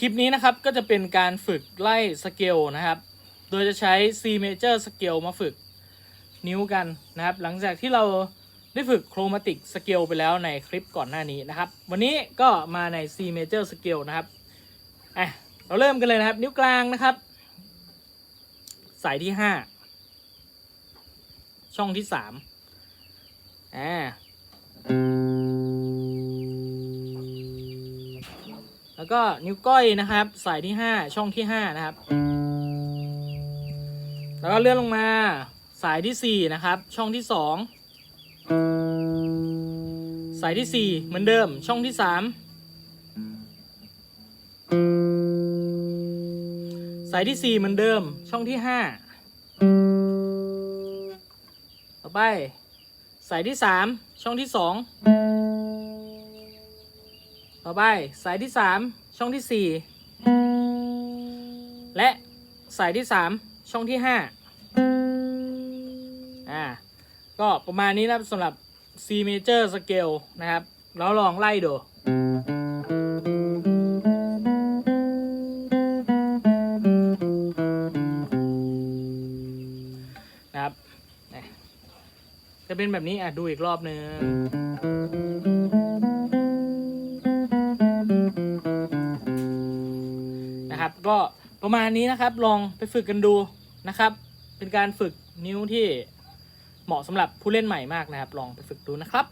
คลิปนี้นะครับก็จะเป็นการฝึกไล่สเกลนะครับ โดยจะใช้ C major scale มาฝึกนิ้วกันนะครับ หลังจากที่เราได้ฝึกโครมาติกสเกลไปแล้วในคลิปก่อนหน้านี้นะครับ วันนี้ก็มาใน C major scale นะครับอะเราเริ่มกันเลยนะครับ นิ้วกลางนะครับ สายที่ 5 ช่องที่3อ่า แล้วก็นิ้วก้อยนะครับ สายที่ 5 ช่องที่ 5 นะครับ แล้วก็เลื่อนลงมาสายที่ 4 นะครับ ช่องที่ 2 สายที่ 4 เหมือนเดิมช่องที่ 3 สายที่ 4 เหมือนเดิม ช่องที่ 5 ต่อไป สายที่ 3 ช่องที่ 2 ต่อไปสายที่3ช่องที่4และสายที่3ช่องที่5อ่าก็ประมาณนี้นะครับสำหรับ C major scale นะครับแล้วลองไล่ดูนะครับจะเป็นแบบนี้อะดูอีกรอบหนึ่ง นะครับ ก็ประมาณนี้นะครับลองไปฝึกกันดูนะครับ เป็นการฝึกนิ้วที่เหมาะสำหรับผู้เล่นใหม่มากนะครับ ลองไปฝึกดูนะครับ